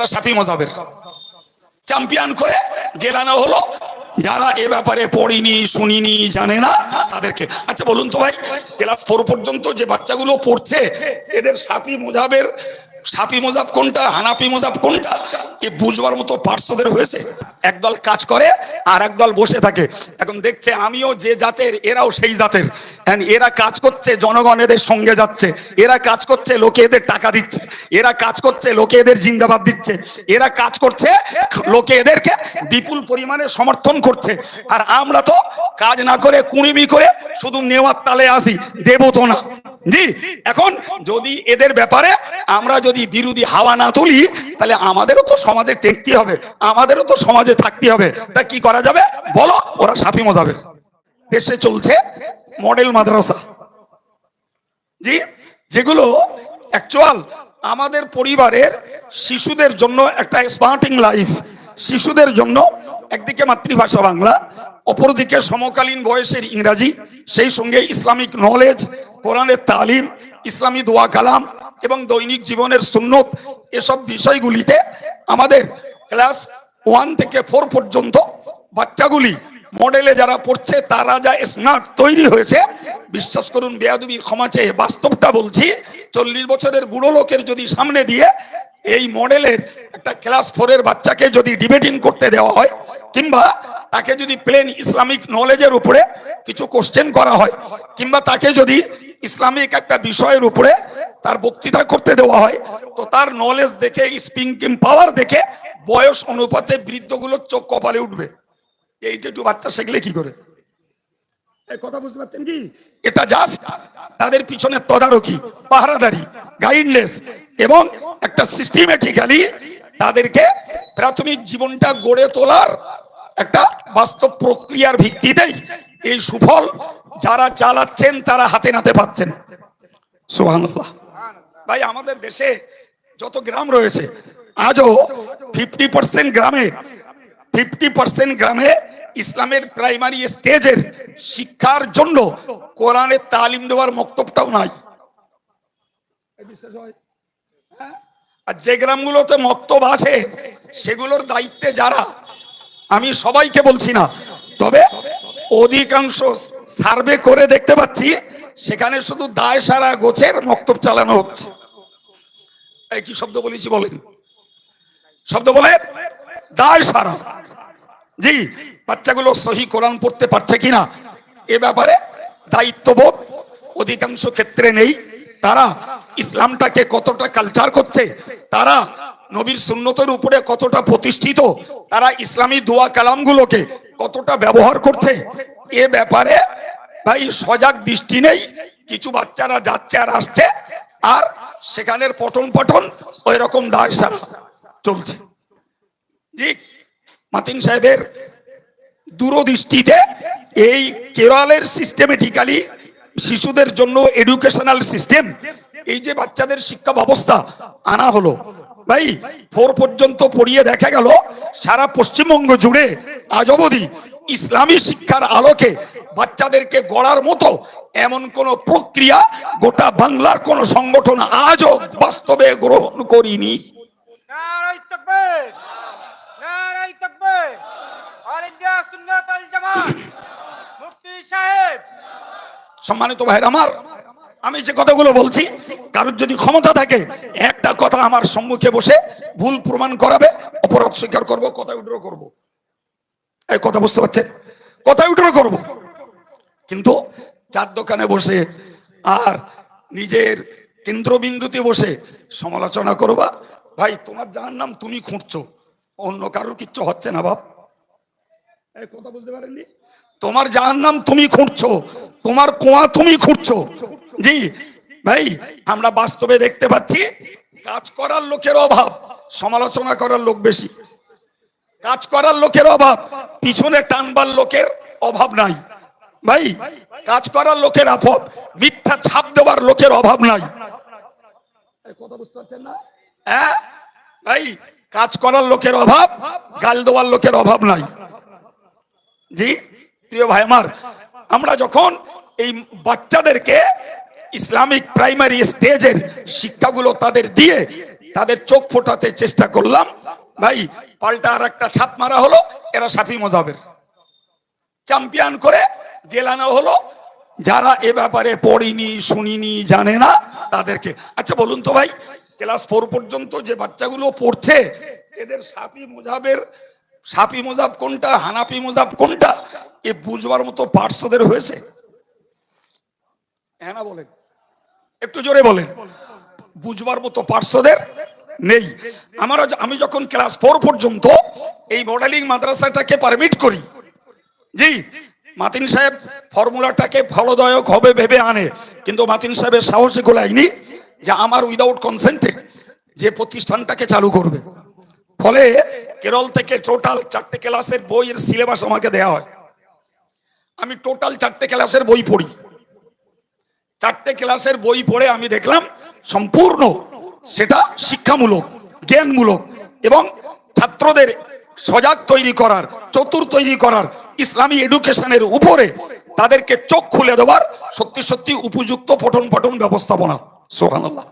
এরা সাফি মজাবের। চ্যাম্পিয়ন করে গেলানো হলো, যারা এ ব্যাপারে পড়িনি, শুনিনি, জানে না, তাদেরকে। আচ্ছা বলুন তো ভাই, ক্লাস ফোর পর্যন্ত যে বাচ্চাগুলো পড়ছে, এদের সাপি মোজাবের সাপি মোজাব কোনটা হানাপি মোজাব কোনটা, এ বুঝবার মতো পার্শ্বদের হয়েছে। একদল কাজ করে আর একদল বসে থাকে। এখন দেখছে আমিও যে জাতের, এরাও সেই জাতের। এরা কাজ করছে, জনগণ এদের সঙ্গে যাচ্ছে। এরা কাজ করছে, লোকে এদের টাকা দিচ্ছে। এরা কাজ করছে, লোকে এদের জিন্দাবাদ দিচ্ছে। এরা কাজ করছে, লোকে এদেরকে বিপুল পরিমাণে সমর্থন করছে। আর আমরা তো কাজ না করে, কুড়িমি করে শুধু নেওয়ার তালে আসি, দেব তো না। জি, এখন যদি এদের ব্যাপারে আমরা যদি বিরোধী হাওয়া না তুলি, তাহলে আমাদেরও তো সমাজে টেকতে হবে, আমাদেরও তো সমাজে থাকতে হবে। তা কি করা যাবে? বলো, ওরা সাফি মজাবে। দেশে চলছে মডেল মাদ্রাসা। জি, যেগুলো অ্যাকচুয়াল আমাদের পরিবারের শিশুদের জন্য একটা স্মার্টিং লাইফ শিশুদের জন্য একদিকে মাতৃভাষা বাংলা, অপরদিকে সমকালীন বয়সের ইংরাজি, সেই সঙ্গে ইসলামিক নলেজ কোরআনের তালিম, ইসলামী দোয়া কালাম এবং দৈনিক জীবনের সুন্নত এসব বিষয়গুলিতে আমাদের ক্লাস ওয়ান থেকে ফোর পর্যন্ত বাচ্চাগুলি মডেলে যারা পড়ছে, তারা যা স্মার্ট তৈরি হয়েছে, বিশ্বাস করুন বেয়াদুবির ক্ষমা চেয়ে বাস্তবটা বলছি, চল্লিশ বছরের বুড়ো লোকের যদি সামনে দিয়ে এই মডেলের একটা ক্লাস ফোরের বাচ্চাকে যদি ডিবেটিং করতে দেওয়া হয়, কিংবা তাকে যদি প্লেন ইসলামিক নলেজের উপরে কিছু কোশ্চেন করা হয়, কিংবা তাকে যদি ইসলামিক একটা বিষয়ের উপরে তার বক্তৃতা করতে দেওয়া হয়, তো তার নলেজ দেখে স্পিকিং পাওয়ার দেখে বয়স অনুপাতে বৃদ্ধগুলোর চোখ কপালে উঠবে। এইটা একটু বাচ্চা শিখলে কি করে? এটা জাস্ট তাদের পিছনে তদারকি, পাহারাদারি গাইডনেস এবং একটা সিস্টেমেটিক্যালি তাদেরকে প্রাথমিক জীবনটা গড়ে তোলার একটা বাস্তব প্রক্রিয়ার ভিত্তিতেই এই সুফল যারা চালাচ্ছেন, তারা হাতে নাতে পাচ্ছেন। সুবহানাল্লাহ। ভাই, আমাদের দেশে যত গ্রাম রয়েছে, আজও ফিফটি পার্সেন্ট গ্রামে ফিফটি পার্সেন্ট গ্রামে ইসলামের প্রাইমারি স্টেজের শিক্ষার জন্য কোরআনের তালিম দেওয়ার মক্তবটাও নাই হয়? হ্যাঁ? আর যে গ্রামগুলোতে মক্তব আছে সেগুলোর দায়িত্বে যারা আমি সবাইকে বলছি না তবে অধিকাংশ সার্ভে করে দেখতে পাচ্ছি সেখানে শুধু দায় সারা গোছের মক্তব চালানো হচ্ছে এই কি শব্দ বলেছি বলেন শব্দ বলেন দায় সারা জি, বাচ্চাগুলো সহি কোরআন পড়তে পারছে কিনা? এ ব্যাপারে দায়িত্ববোধ অধিকাংশ ক্ষেত্রে নেই। তারা ইসলামটাকে কতটা কালচার করছে, তারা নবীর সুন্নতের উপরে কতটা প্রতিষ্ঠিত, তারা ইসলামী দোয়া কালামগুলোকে কতটা ব্যবহার করছে, এ ব্যাপারে ভাই সজাগ দৃষ্টি নেই। কিছু বাচ্চারা যাচ্ছে আর আসছে, আর সেখানের পঠন পঠন ওই রকম দায় সারা চলছে। জি মাতিন সাহেবের দূরদৃষ্টিতে এই কেরলের সিস্টেমেটিক্যালি শিশুদের জন্য এডুকেশনাল সিস্টেম এই যে বাচ্চাদের শিক্ষা ব্যবস্থা আনা হলো। ভাই ফোর পর্যন্ত পড়িয়ে দেখা গেল, সারা পশ্চিমবঙ্গ জুড়ে আজ অবধি ইসলামী শিক্ষার আলোকে বাচ্চাদেরকে গড়ার মতো এমন কোন প্রক্রিয়া গোটা বাংলার কোন সংগঠন আজও বাস্তবে গ্রহণ করিনি। সম্মানিত ভাইরা আমার, আমি যে কথাগুলো বলছি, কারোর যদি ক্ষমতা থাকে, একটা কথা আমার সম্মুখে বসে ভুল প্রমাণ করাবে, অপরাধ স্বীকার করব, কথা উঠরো করব। এই কথা বুঝতে পারছেন? কথা উঠরো করব। কিন্তু চার দোকানে বসে আর নিজের কেন্দ্রবিন্দুতে বসে সমালোচনা করবা। ভাই, তোমার যার নাম তুমি খুঁটছো অন্য কারোর কিচ্ছু হচ্ছে না বাপ। এই কথা বুঝতে পারেননি? তোমার যার নাম তুমি খুঁড়ছো তোমার কোয়া তুমি খুঁড়ছো। জি ভাই আমরা বাস্তবে দেখতে পাচ্ছি কাজ করার লোকের অভাব সমালোচনা করার লোক বেশি। কাজ করার লোকের অভাব পিছনে টানবার লোকের অভাব নাই। ভাই কাজ করার লোকের অভাব মিথ্যা ছাপ দেওয়ার লোকের অভাব নাই। কথা বুঝতে পারছেন না? হ্যাঁ ভাই কাজ করার লোকের অভাব, গাল দেওয়ার লোকের অভাব নাই। জি, প্রিয় ভাই আমার, আমরা যখন এই বাচ্চাদেরকে ইসলামিক প্রাইমারি স্টেজের শিক্ষাগুলো তাদের দিয়ে তাদের চোখ ফোটাতে চেষ্টা করলাম, ভাই পাল্টা আর একটা ছাপ মারা হলো, এরা সাফি মজাবের। চ্যাম্পিয়ন করে গেলানো হলো, যারা এ ব্যাপারে পড়িনি, শুনিনি, জানে না তাদেরকে। আচ্ছা বলুন তো ভাই ক্লাস ফোর পর্যন্ত যে বাচ্চাগুলো পড়ছে, এদের সাপি মোজাবের সাপি মোজাব কোনটা হানাপি মোজাব কোনটা, এ বুঝবার মতো পার্শ্বদের হয়েছে। হ্যাঁ না বলেন? একটু জোরে বলেন। বুঝবার মতো পার্শ্বদের নেই। আমার আমি যখন ক্লাস ফোর পর্যন্ত এই মডেলিং মাদ্রাসাটাকে পারমিট করি, জি, মাতিন সাহেব ফর্মুলাটাকে ফলদায়ক হবে ভেবে আনে, কিন্তু মাতিন সাহেবের সাহসী গোলায়নি। যে আমার উইদাউট কনসেন্টে যে প্রতিষ্ঠানটাকে চালু করবে। ফলে কেরল থেকে টোটাল চারটে ক্লাসের বইয়ের সিলেবাস আমাকে দেয়া হয়। আমি টোটাল চারটে ক্লাসের বই পড়ি। চারটে ক্লাসের বই পড়ে আমি দেখলাম সম্পূর্ণ সেটা শিক্ষামূলক, জ্ঞানমূলক এবং ছাত্রদের সজাগ তৈরি করার, চতুর তৈরি করার, ইসলামী এডুকেশনের উপরে তাদেরকে চোখ খুলে দেওয়ার সত্যি সত্যি উপযুক্ত পঠন পাঠন ব্যবস্থাপনা। সোহানাল্লাহ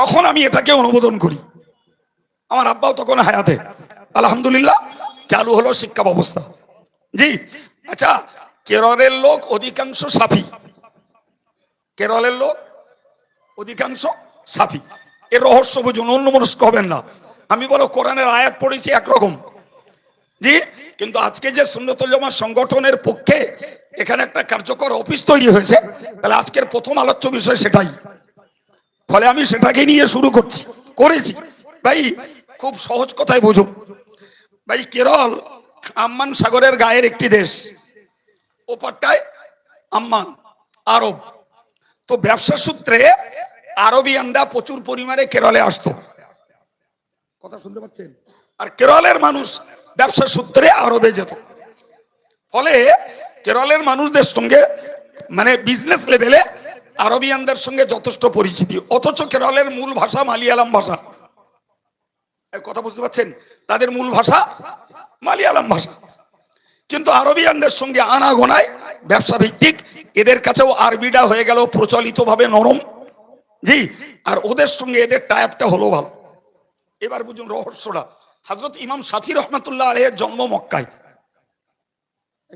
তখন আমি এটাকে অনুমোদন করি। আমার আব্বাও তখন হায়াতে। আলহামদুলিল্লাহ, চালু হলো শিক্ষা ব্যবস্থা। জি আচ্ছা কেরলের লোক অধিকাংশ সাফি। কেরলের লোক অধিকাংশ সাফি। এর রহস্য বুঝুন অন্য মনস্ক হবেন না। আমি বলো, কোরআনের আয়াত পড়েছি একরকম। জি, কিন্তু আজকে যে সুন্নতুল জামাত সংগঠনের পক্ষে এখানে একটা কার্যকর অফিস তৈরি হয়েছে, তাহলে আজকের প্রথম আলোচ্য বিষয় সেটাই। ফলে আমি সেটাকে নিয়ে শুরু করছি, করেছি। ভাই, খুব সহজ কথায় বুঝুন ভাই, কেরল আম্মান সাগরের গায়ের একটি দেশ। ওপারটায় আম্মান, আরব। তো ব্যবসা সূত্রে আরবিয়ানরা প্রচুর পরিমাণে কেরলে আসতো। কথা শুনতে পাচ্ছেন? আর কেরলের মানুষ ব্যবসা সূত্রে আরবে যেত। ফলে কেরলের মানুষদের সঙ্গে মানে বিজনেস লেভেলে আরবিয়ানদের সঙ্গে যথেষ্ট পরিচিতি, অথচ কেরলের মূল ভাষা মালিয়ালাম ভাষা। কথা বুঝতে পারছেন? তাদের মূল ভাষা মালিয়ালাম ভাষা। কিন্তু আরবিয়ানদের সঙ্গে আনাগোনায় ব্যবসা ভিত্তিক এদের কাছেও আরবিটা হয়ে গেল প্রচলিতভাবে নরম। জি, আর ওদের সঙ্গে এদের টাইপটা হলো ভালো। এবার বুঝুন রহস্যটা। হাজরত ইমাম সাফি রহমতুল্লাহ আলহের জন্ম মক্কায়।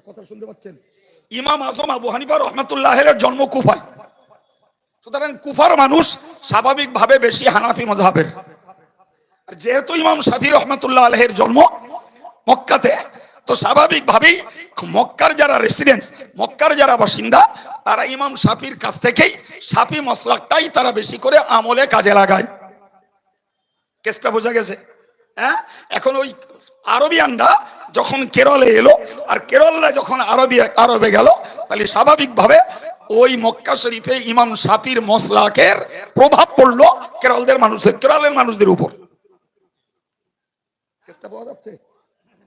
কথা শুনতে পাচ্ছেন? ইমাম আজম আবু হানিফা রহমতুল্লাহ আলহের জন্ম কুফায়। সুতরাং কুফার মানুষ স্বাভাবিকভাবে বেশি হানাফি মজাহের আর যেহেতু ইমাম সাফি রহমতুল্লাহ আলহের জন্ম মক্কাতে, তো স্বাভাবিকভাবেই মক্কার যারা রেসিডেন্স মক্কার যারা বাসিন্দা, তারা ইমাম সাফির কাছ থেকেই সাফি মশলাকটাই তারা বেশি করে আমলে কাজে লাগায়। কেসটা বোঝা গেছে? হ্যাঁ? এখন ওই আরবিয়ানরা যখন কেরলে এলো, আর কেরলরা যখন আরবি, আরবে গেল, তাহলে স্বাভাবিকভাবে ওই মক্কা শরীফে ইমাম সাফির মশলাকের প্রভাব পড়ল কেরলদের মানুষের কেরলের মানুষদের উপর।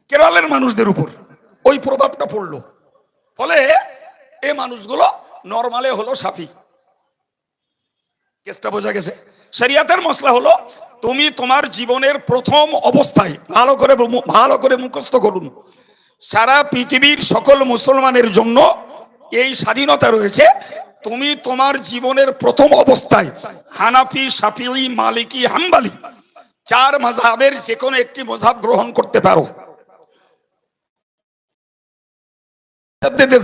কেরলের মানুষদের উপর ওই প্রভাবটা পড়ল। ফলে এই মানুষগুলো নর্মালে হলো সাফি কেসটা বোঝা গেছে? শরিয়াতের মশলা হলো তুমি তোমার জীবনের প্রথম অবস্থায় ভালো করে ভালো করে মুখস্থ করুন। সারা পৃথিবীর সকল মুসলমানের জন্য এই স্বাধীনতা রয়েছে, তুমি তোমার জীবনের প্রথম অবস্থায় হানাফি সাফিউই মালিকি, হাম্বালি, চার মজাবের যে কোনো একটি মজাব গ্রহণ করতে পারো।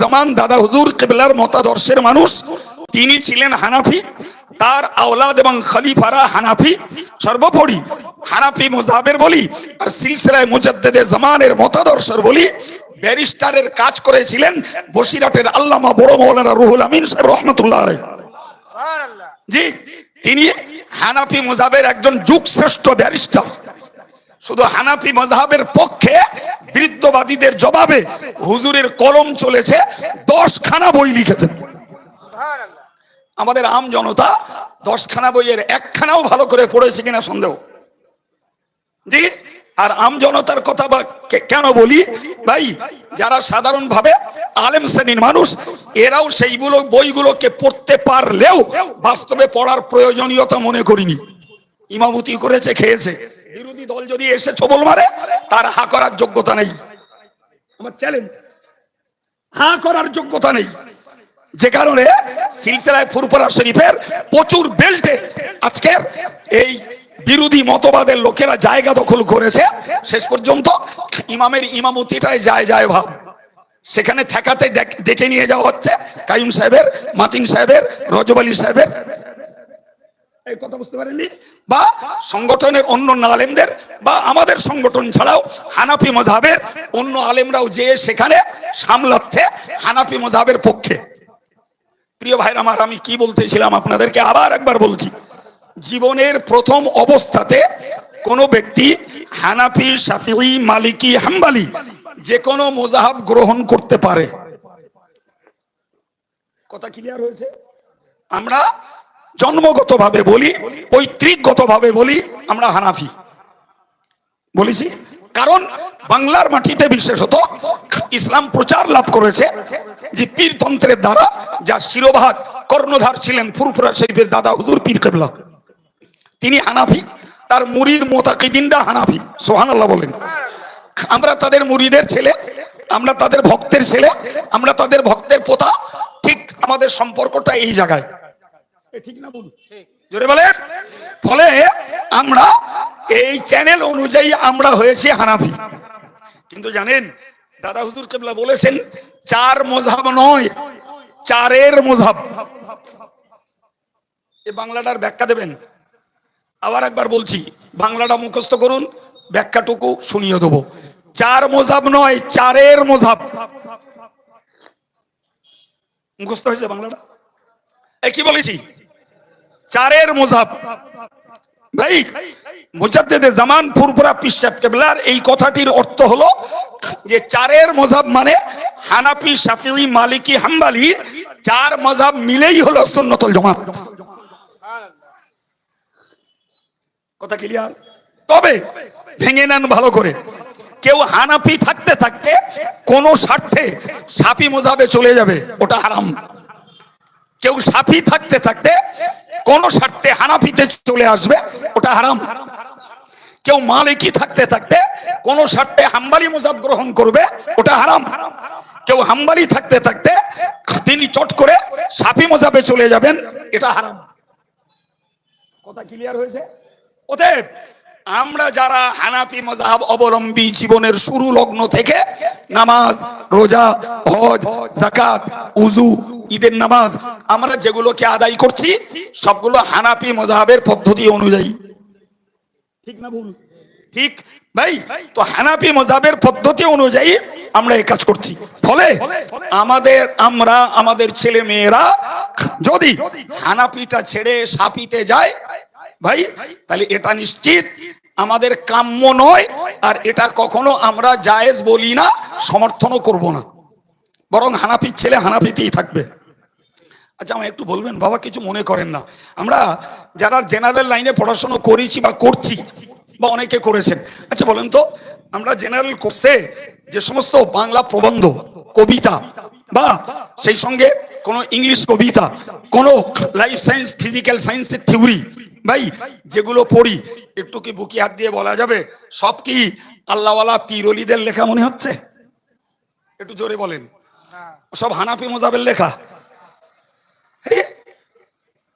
জামান দাদা হুজুর কিবলার মতাদর্শের মানুষ, তিনি ছিলেন হানাফি, তার আওলাদ এবং খলিফারা হানাফি। সর্বোপরি হানাফি মুজাবের বলি আর সিলসিলায় মুজাদ্দেদে জামানের মতাদর্শের বলি ব্যারিস্টারের কাজ করেছিলেন বসিরাটের আল্লামা বড় মৌলানা রুহুল আমিন সাহেব রহমতুল্লাহ জি তিনি হানাফি মজাবের একজন যুগ শ্রেষ্ঠ ব্যারিস্টার। শুধু হানাফি মজাবের পক্ষে বৃদ্ধবাদীদের জবাবে হুজুরের কলম চলেছে দশ খানা বই লিখেছেন। আমাদের আম জনতা দশখানা বইয়ের একখানাও ভালো করে পড়েছে কিনা সন্দেহ। জি আর আম জনতার কথা বা কেন বলি? ভাই, যারা সাধারণভাবে আলেম শ্রেণির মানুষ, এরাও সেইগুলো, বইগুলোকে পড়তে পারলেও বাস্তবে পড়ার প্রয়োজনীয়তা মনে করিনি। ইমামতি করেছে, খেয়েছে। বিরোধী দল যদি এসে ছবল মারে, তার হা করার যোগ্যতা নেই। আমার চ্যালেঞ্জ হা করার যোগ্যতা নেই। যে কারণে সিলসিলায় ফুরপুরা শরীফের প্রচুর বেল্টে আজকের এই বিরোধী মতবাদের লোকেরা জায়গা দখল করেছে। শেষ পর্যন্ত ইমামের ইমামতিটাই যায় যায় ভাব। সেখানে ঠেকাতে ডেক- নিয়ে যাওয়া হচ্ছে কাইম সাহেবের, মাতিন সাহেবের রজব আলী সাহেবের। কথা বুঝতে পারেননি? বা সংগঠনের অন্য আলেমদের বা আমাদের সংগঠন ছাড়াও হানাফি মজাবের অন্য আলেমরাও যে সেখানে সামলাচ্ছে হানাফি মজাবের পক্ষে। প্রিয় ভাইরা আমার, আমি কি বলতেছিলাম আপনাদেরকে আবার একবার বলছি। জীবনের প্রথম অবস্থাতে কোনো ব্যক্তি হানাফি, শাফিঈ, মালিকি, হাম্বালি যে কোনো মোজাহাব গ্রহণ করতে পারে। কথা ক্লিয়ার হয়েছে? আমরা জন্মগতভাবে বলি, পৈতৃকগতভাবে বলি আমরা হানাফি। বলেছি? কারণ বাংলার মাটিতে বিশেষত ইসলাম প্রচার লাভ করেছে যে পীরতন্ত্রের দ্বারা যা শিরোভাগ কর্ণধার ছিলেন ফুরফুরা শরীফের দাদা, হুজুর পীর কেবলা। তিনি হানাফি তার মুরিদ মোতাকিদিনরা হানাফি সোহান আল্লাহ বলেন। আমরা তাদের মুরিদের ছেলে আমরা তাদের ভক্তের ছেলে আমরা তাদের ভক্তের পোতা ঠিক আমাদের সম্পর্কটা এই জায়গায়। এ ঠিক না বলুন জোরে বলে ফলে আমরা এই চ্যানেল অনুযায়ী আমরা হয়েছি হানাফি। কিন্তু জানেন দাদা হুজুর কেবলা বলেছেন চার মোজাব নয় চারের মোজাব। এ বাংলাটার ব্যাখ্যা দেবেন? আবার একবার বলছি, বাংলাটা মুখস্থ করুন, ব্যাখ্যাটুকু শুনিয়ে দেবো। চার মোজাব নয়, চারের মোজাব। মুখস্থ হয়েছে বাংলাটা? এ কি বলেছি? চারের মোজাব। ভাই, মুজাদ্দেদে জামান ফুরফুরা পিসাব কেবলার এই কথাটির অর্থ হলো যে চারের মোজাব মানে হানাফি শাফিঈ মালিকি, হাম্বালি, চার মজাব মিলেই হলো সুন্নতুল জামাত। কথা ক্লিয়ার তবে ভেঙে নেন ভালো করে। কেউ হানাফি থাকতে থাকতে কোন স্বার্থে সাফি মোজাবে চলে যাবে, ওটা হারাম। কেউ সাফি থাকতে থাকতে কোন স্বার্থে হানাফিতে চলে আসবে, ওটা হারাম। কেউ মালিকি থাকতে থাকতে কোন স্বার্থে হাম্বালি মোজাব গ্রহণ করবে, ওটা হারাম। কেউ হাম্বালি থাকতে থাকতে তিনি চট করে সাফি মোজাবে চলে যাবেন, এটা হারাম। কথা ক্লিয়ার হয়েছে? অতএব আমরা যারা হানাফি মজাহাব অবলম্বী জীবনের শুরু লগ্ন থেকে নামাজ রোজা হজ জাকাত উজু ঈদের নামাজ আমরা যেগুলোকে আদায় করছি সবগুলো হানাফি মজাহাবের পদ্ধতি অনুযায়ী। ঠিক না ভুল? ঠিক? ভাই তো হানাফি মজাবের পদ্ধতি অনুযায়ী আমরা এই কাজ করছি। ফলে আমাদের আমরা আমাদের ছেলে মেয়েরা যদি হানাপিটা ছেড়ে সাপিতে যায় ভাই, তাহলে এটা নিশ্চিত? আমাদের কাম্য নয়, আর এটা কখনো আমরা জায়েজ বলি না, সমর্থনও করব না। বরং হানাফির ছেলে হানাফিতেই থাকবে। আচ্ছা আমায় একটু বলবেন, বাবা কিছু মনে করেন না। আমরা যারা জেনারেল লাইনে পড়াশোনা করেছি বা করছি, বা অনেকে করেছেন। আচ্ছা বলেন তো, আমরা জেনারেল কোর্সে যে সমস্ত বাংলা প্রবন্ধ, কবিতা, বা সেই সঙ্গে কোনো ইংলিশ কবিতা, কোনো লাইফ সায়েন্স ফিজিক্যাল সায়েন্সের থিওরি ভাই, যেগুলো পড়ি, একটু কি বুকি হাত দিয়ে বলা যাবে? সব কি আল্লাহওয়ালা পীরলিদের লেখা মনে হচ্ছে? একটু জোরে বলেন। সব হানাফি মোজাবের লেখা?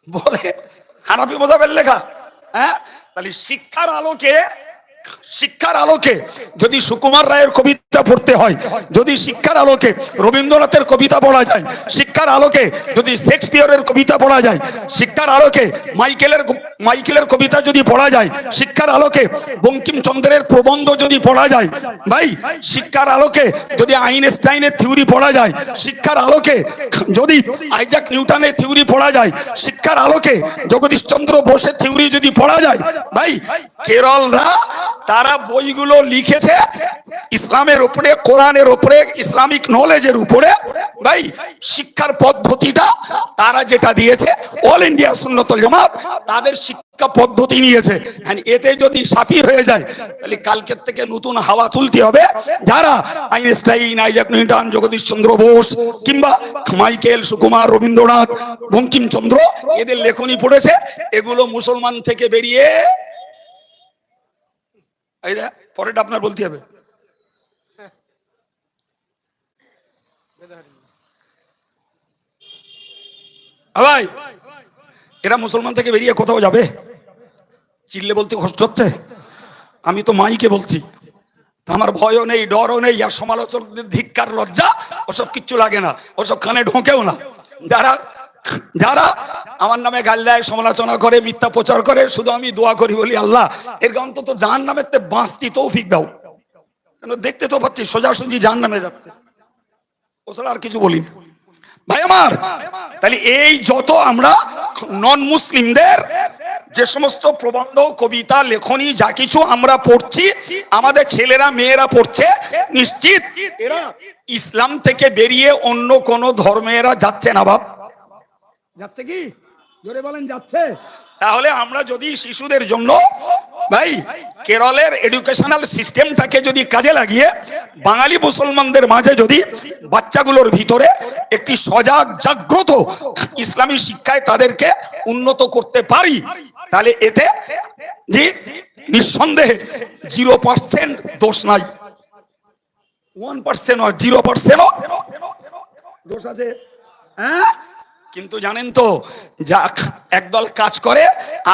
বলে, হানাফি মোজাবের লেখা? হ্যাঁ তাহলে শিক্ষার আলোকে শিক্ষার আলোকে যদি সুকুমার রায়ের কবিতা পড়তে হয়। যদি শিক্ষার আলোকে রবীন্দ্রনাথের কবিতা পড়া যায়, শিক্ষার আলোকে যদি শেক্সপিয়রের কবিতা পড়া যায়, শিক্ষার আলোকে মাইকেলের মাইকেলের কবিতা যদি পড়া যায়, শিক্ষার আলোকে বঙ্কিমচন্দ্রের প্রবন্ধ যদি পড়া যায়, ভাই, শিক্ষার আলোকে যদি আইনস্টাইনের থিওরি পড়া যায়, শিক্ষার আলোকে যদি আইজাক নিউটনের থিওরি পড়া যায়, শিক্ষার আলোকে জগদীশচন্দ্র বোসের থিওরি যদি পড়া যায়, ভাই, কেরলরা তারা বইগুলো লিখেছে ইসলামের উপরে, কোরআনের উপরে, ইসলামিক নলেজের উপরে, ভাই, শিক্ষার পদ্ধতিটা তারা যেটা দিয়েছে অল ইন্ডিয়া সুন্নতল জামাত তাদের শিক্ষা পদ্ধতি নিয়েছে। And এতে যদি সাফি হয়ে যায়, তাহলে কালকের থেকে নতুন হাওয়া তুলতে হবে। যারা Einstein, Isaac Newton, Jagadish Chandra Bose কিংবা মাইকেল সুকুমার, রবীন্দ্রনাথ, বঙ্কিমচন্দ্র, এদের লেখনী পড়েছে, এগুলো মুসলমান থেকে বেরিয়ে পরেরটা আপনার বলতে হবে। ভাই, এরা মুসলমান থেকে বেরিয়ে কোথাও যাবে? চিল্লে বলতে কষ্ট হচ্ছে? আমি তো মাইকে বলছি। আমার ভয়ও নেই, ডরও নেই, আর সমালোচকদের ধিক্কার, লজ্জা, ওসব কিচ্ছু লাগে না। ওসব কানে ঢোকেও না। যারা যারা আমার নামে গাল দেয়, সমালোচনা করে, মিথ্যা প্রচার করে, শুধু আমি দোয়া করি বলি আল্লাহ, এর অন্তত জাহান নামের তে বাঁচতি তৌফিক দাও। কেন দেখতে তো পাচ্ছি, সোজাসুজি জাহান নামে যাচ্ছে। ও ছাড়া আর কিছু বলি না। ভাই আমার তাহলে এই যত আমরা নন মুসলিমদের যে সমস্ত প্রবন্ধ কবিতা লেখনী যা কিছু আমরা পড়ছি আমাদের ছেলেরা মেয়েরা পড়ছে নিশ্চিত এরা ইসলাম থেকে বেরিয়ে অন্য কোন ধর্মেরা যাচ্ছে না বাপ। যাচ্ছে কি? জোরে বলেন যাচ্ছে। তাহলে আমরা যদি শিশুদের জন্য ভাই কেরলের এডুকেশনাল সিস্টেমটাকে যদি কাজে লাগিয়ে বাঙালি মুসলমানদের মাঝে যদি বাচ্চাগুলোর ভিতরে একটি সজাগ, জাগ্রত ইসলামী শিক্ষায় তাদেরকে উন্নত করতে পারি, তাহলে এতে জি, নিঃসন্দেহে জিরো পার্সেন্ট দোষ নাই। ওয়ান পার্সেন্ট জিরো পার্সেন্ট দোষ আছে। হ্যাঁ? কিন্তু জানেন তো যা একদল কাজ করে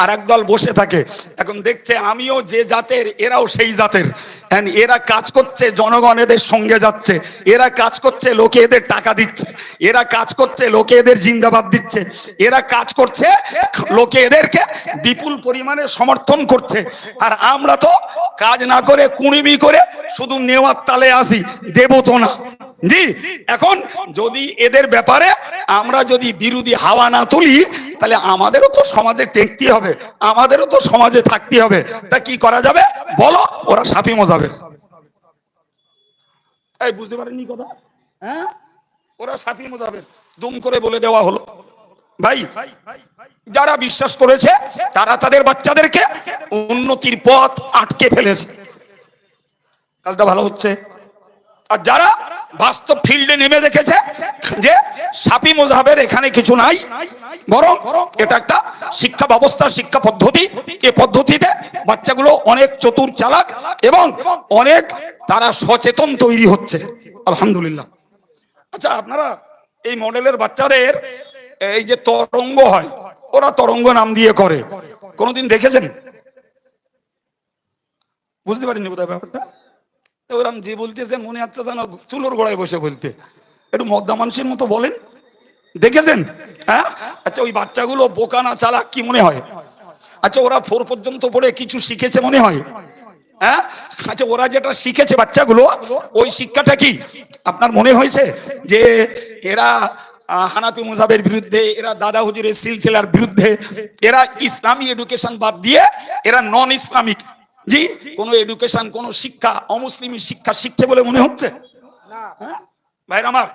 আর একদল বসে থাকে। এখন দেখছে আমিও যে জাতের, এরাও সেই জাতের। এরা কাজ করছে, জনগণ এদের সঙ্গে যাচ্ছে। এরা কাজ করছে, লোকে এদের টাকা দিচ্ছে। এরা কাজ করছে, লোকে এদের জিন্দাবাদ দিচ্ছে। এরা কাজ করছে, লোকে এদেরকে বিপুল পরিমাণে সমর্থন করছে। আর আমরা তো কাজ না করে, কুড়িমি করে শুধু নেওয়ার তালে আসি, দেবো তো না। জি, এখন যদি এদের ব্যাপারে আমরা যদি বিরোধী হাওয়া না তুলি, তাহলে আমাদেরও তো সমাজে টেকতে হবে, আমাদেরও তো সমাজে থাকতে হবে। তা কি করা যাবে? বলো, ওরা সাপি মজাবে। এই, বুঝতে পারেননি কথা? হ্যাঁ? ওরা সাপি মজাবে। দুম করে বলে দেওয়া হলো। ভাই, যারা বিশ্বাস করেছে, তারা তাদের বাচ্চাদেরকে উন্নতির পথ আটকে ফেলেছে। কাজটা ভালো হচ্ছে। আর যারা বাস্তব ফিল্ডে নেমে দেখেছে যে সাপি মোজাহের এখানে কিছু নাই, বরং এটা একটা শিক্ষা ব্যবস্থা, শিক্ষা পদ্ধতি। এ পদ্ধতিতে বাচ্চাগুলো অনেক চতুর চালাক এবং অনেক তারা সচেতন তৈরি হচ্ছে। আলহামদুলিল্লাহ। আচ্ছা আপনারা এই মডেলের বাচ্চাদের এই যে তরঙ্গ হয়, ওরা তরঙ্গ নাম দিয়ে করে। কোনোদিন দেখেছেন? বুঝতে পারিনি বোধহয় ব্যাপারটা। ওরম যে বলতেছেন, মনে হচ্ছে যেন চুলোর গোড়ায় বসে বলতে। একটু মদ্দা মানুষের মতো বলেন। দেখেছেন? হ্যাঁ? আচ্ছা ওই বাচ্চাগুলো বোকা না চালাক কি মনে হয়? আচ্ছা ওরা ফোর পর্যন্ত পড়ে কিছু শিখেছে মনে হয়? হ্যাঁ? আচ্ছা ওরা যেটা শিখেছে বাচ্চাগুলো, ওই শিক্ষাটা কি? আপনার মনে হয়েছে যে এরা হানাপি মুজাবের বিরুদ্ধে, এরা দাদা হুজুরের সিলসিলার বিরুদ্ধে, এরা ইসলামী এডুকেশন বাদ দিয়ে, এরা নন ইসলামিক জি? কোন এডুকেশন কোন শিক্ষা অমুসলিমের শিক্ষা শিখছে বলে মনে হচ্ছে? ভাই হ্যাঁ? ভাইরা আমার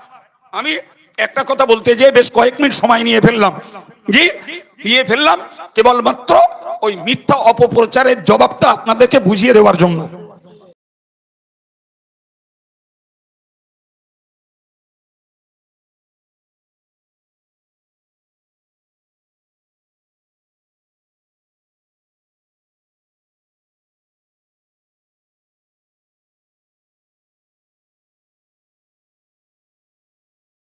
আমি একটা কথা বলতে যে বেশ কয়েক মিনিট সময় নিয়ে ফেললাম। জি? নিয়ে ফেললাম কেবলমাত্র ওই মিথ্যা অপপ্রচারের জবাবটা আপনাদেরকে বুঝিয়ে দেওয়ার জন্য।